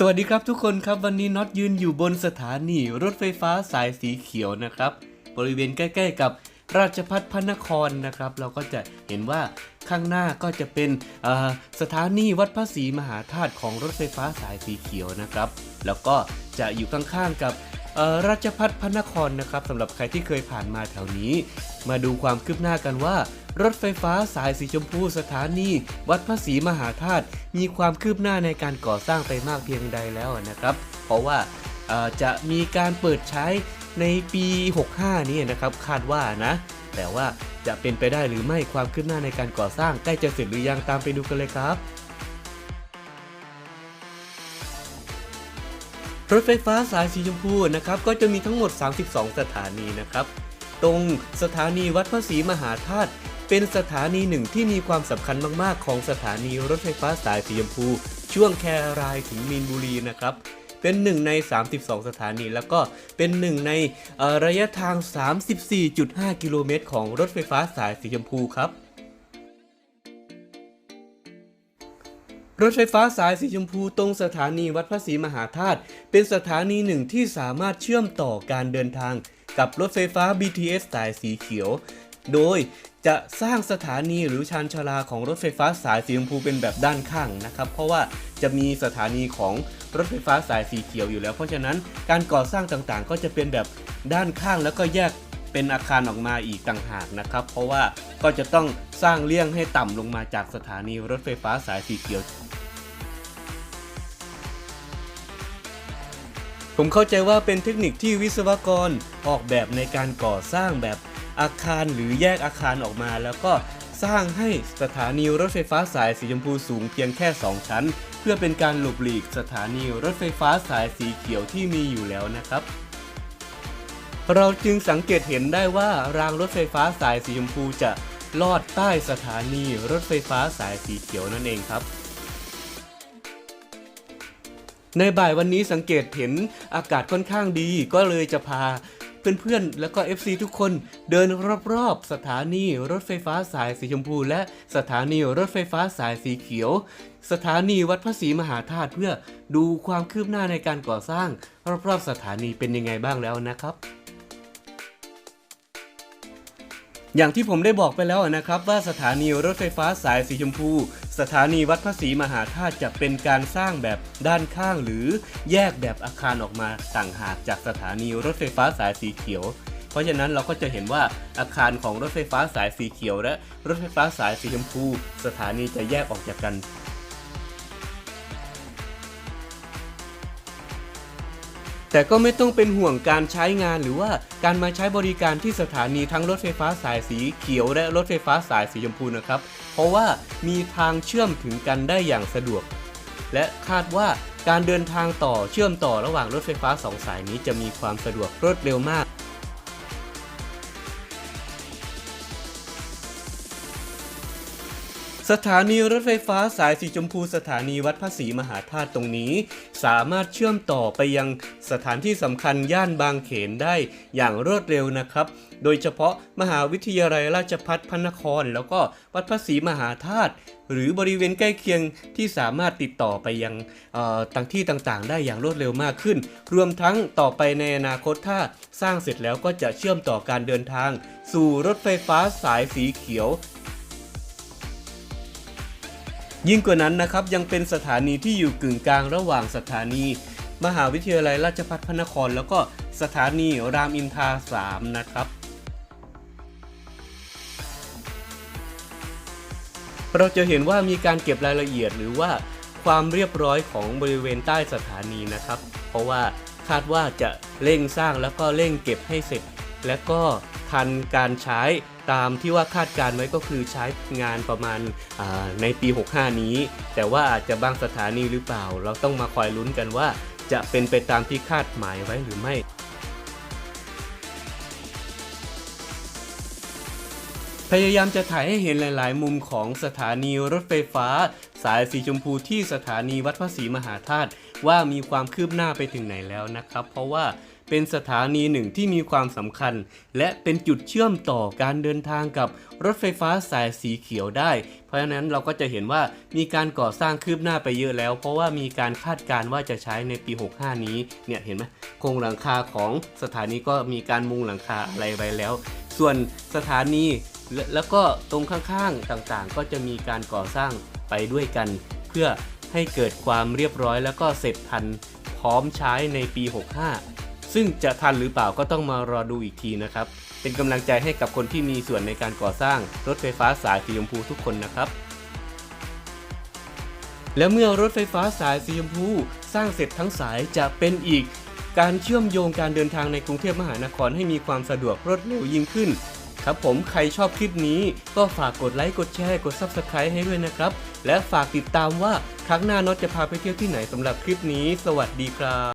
สวัสดีครับทุกคนครับวันนี้น็อตยืนอยู่บนสถานีรถไฟฟ้าสายสีเขียวนะครับ บริเวณใกล้ๆกับราชพัฒพระนครนะครับ เราก็จะเห็นว่าข้างหน้าก็จะเป็นสถานีวัดพระศรีมหาธาตุของรถไฟฟ้าสายสีเขียวนะครับ แล้วก็จะอยู่ข้างๆกับ ราชพัฒพระนครนะครับสำหรับใครที่เคยผ่านมาแถวนี้ มาดูความคืบหน้ากันว่า รถไฟฟ้าสายสีชมพูสถานี วัดพระศรีมหาธาตุมีความคืบหน้าในการก่อสร้างไปมากเพียงใดแล้วนะครับ เพราะว่าจะมีการเปิดใช้ในปี 65 นี้นะครับคาดว่านะ แต่ว่าจะเป็นไปได้หรือไม่ความคืบหน้าในการก่อสร้างใกล้จะเสร็จหรือยังตามไปดูกันเลยครับ รถไฟฟ้าสายสีชมพูนะครับก็จะมีทั้งหมด 32 สถานีนะครับ ตรงสถานีวัดพระศรีมหาธาตุเป็นสถานีหนึ่งที่มีความสำคัญมากๆ ของสถานีรถไฟฟ้าสายสีชมพู ช่วงแครายถึงมีนบุรีนะครับเป็นหนึ่งใน 32 สถานี แล้วก็เป็นหนึ่งในระยะทาง 34.5 กิโลเมตร ของรถไฟฟ้าสายสีชมพูครับ รถไฟฟ้าสายสีชมพูตรงสถานีวัดพระศรีมหาธาตุเป็นสถานีหนึ่งที่สามารถเชื่อมต่อการเดินทางกับรถไฟฟ้า BTS สายสีเขียว โดยจะสร้างสถานีหรือชานชาลาของรถไฟฟ้าสายสีชมพูเป็นแบบด้านข้างนะครับ เพราะว่าจะมีสถานีของรถไฟฟ้าสายสีเขียวอยู่แล้ว เพราะฉะนั้นการก่อสร้างต่างๆ ก็จะเป็นแบบด้านข้างแล้วก็แยก เป็นอาคารออกมาอีกต่างหากนะครับ เพราะว่าก็จะต้องสร้างเลี่ยงให้ต่ำลงมาจากสถานีรถไฟฟ้าสายสีเขียว ผมเข้าใจว่าเป็นเทคนิคที่วิศวกรออกแบบในการก่อสร้างแบบอาคารหรือแยกอาคารออกมา แล้วก็สร้างให้สถานีรถไฟฟ้าสายสีชมพูสูงเพียงแค่ 2 ชั้น เพื่อเป็นการหลบหลีกสถานีรถไฟฟ้าสายสีเขียวที่มีอยู่แล้วนะครับ เราจึงสังเกตเห็นได้ว่ารางรถไฟฟ้าสายสีชมพูจะลอดใต้สถานีรถไฟฟ้าสายสีเขียวนั่นเองครับ ในบ่ายวันนี้สังเกตเห็นอากาศค่อนข้างดีก็เลยจะพาเพื่อนๆ แล้วก็ FC ทุกคนเดินรอบๆ สถานีรถไฟฟ้าสายสีชมพู และสถานีรถไฟฟ้าสายสีเขียว สถานีวัดพระศรีมหาธาตุเพื่อดูความคืบหน้าในการก่อสร้าง รอบๆ สถานีเป็นยังไงบ้างแล้วนะครับ อย่างที่ผมได้บอกไปแล้วนะครับว่าสถานีรถไฟฟ้าสายสีชมพู สถานีวัดพระศรีมหาธาตุจะเป็นการสร้างแบบด้านข้างหรือแยกแบบอาคารออกมาต่างหากจากสถานีรถไฟฟ้าสายสีเขียว เพราะฉะนั้นเราก็จะเห็นว่าอาคารของรถไฟฟ้าสายสีเขียว และรถไฟฟ้าสายสีชมพู สถานีจะแยกออกจากกัน แต่ก็ไม่ต้องเป็นห่วงการใช้งานหรือว่าการมาใช้บริการที่สถานีทั้งรถไฟฟ้าสายสีเขียวและรถไฟฟ้าสายสีชมพูนะครับ เพราะว่ามีทางเชื่อมถึงกันได้อย่างสะดวก และคาดว่าการเดินทางต่อเชื่อมต่อระหว่างรถไฟฟ้าสองสายนี้จะมีความสะดวกรวดเร็วมาก สถานีรถไฟฟ้าสายสีชมพูสถานีวัดพระศรีมหาธาตุตรงนี้ สามารถเชื่อมต่อไปยังสถานที่สำคัญย่านบางเขนได้อย่างรวดเร็วนะครับ โดยเฉพาะมหาวิทยาลัยราชภัฏพระนคร แล้วก็วัดพระศรีมหาธาตุหรือบริเวณใกล้เคียงที่สามารถติดต่อไปยังต่างที่ต่างๆ ได้อย่างรวดเร็วมากขึ้น รวมทั้งต่อไปในอนาคตถ้าสร้างเสร็จแล้วก็จะเชื่อมต่อการเดินทาง สู่รถไฟฟ้าสายสีเขียว ยิ่งกว่านั้นนะครับยังเป็นสถานีที่อยู่กึ่งกลางระหว่างสถานี มหาวิทยาลัยราชภัฏพระนคร แล้วก็สถานีรามอินทรา3นะครับ เราจะเห็นว่ามีการเก็บรายละเอียดหรือว่าความเรียบร้อยของบริเวณใต้สถานีนะครับ เพราะว่าคาดว่าจะเร่งสร้างแล้วก็เร่งเก็บให้เสร็จ และก็ทันการใช้ ตามที่ว่าคาดการไว้ก็คือใช้งานประมาณในปี 65 นี้ แต่ว่าอาจจะบางสถานีหรือเปล่า เราต้องมาคอยลุ้นกันว่า จะเป็นไปตามที่คาดหมายไว้หรือไม่พยายามจะถ่ายให้เห็นหลาย ๆ มุมของสถานีรถไฟฟ้า สายสีชมพูที่สถานีวัดพระศรีมหาธาตุว่ามีความคืบหน้าไปถึงไหนแล้วนะครับ เพราะว่า เป็นสถานีหนึ่งที่มีความสำคัญ และเป็นจุดเชื่อมต่อการเดินทางกับรถไฟฟ้าสายสีเขียวได้ เพราะฉะนั้นเราก็จะเห็นว่ามีการก่อสร้างคืบหน้าไปเยอะแล้ว เพราะว่ามีการคาดการณ์ว่าจะใช้ในปี 65 นี้เนี่ยเห็นไหมโครงหลังคาของสถานีก็มีการมุงหลังคาอะไรไปแล้ว ส่วนสถานีและแล้วก็ตรงข้างๆต่างๆ ก็จะมีการก่อสร้างไปด้วยกัน เพื่อให้เกิดความเรียบร้อยแล้วก็เสร็จทันพร้อมใช้ในปี 65 ซึ่งจะทันหรือเปล่าก็ต้องมารอดูอีกทีนะครับ เป็นกำลังใจให้กับคนที่มีส่วนในการก่อสร้างรถไฟฟ้าสายสีชมพูทุกคนนะครับ และเมื่อรถไฟฟ้าสายสีชมพูสร้างเสร็จทั้งสายจะเป็นอีก การเชื่อมโยงการเดินทางในกรุงเทพมหานครให้มีความสะดวกรวดเร็วยิ่งขึ้นครับผมใครชอบคลิปนี้ก็ฝากกดไลค์กดแชร์กด Subscribe ให้ด้วยนะครับ และฝากติดตามว่าครั้งหน้าน็อตจะพาไปเที่ยวที่ไหนสำหรับคลิปนี้ สวัสดีครับ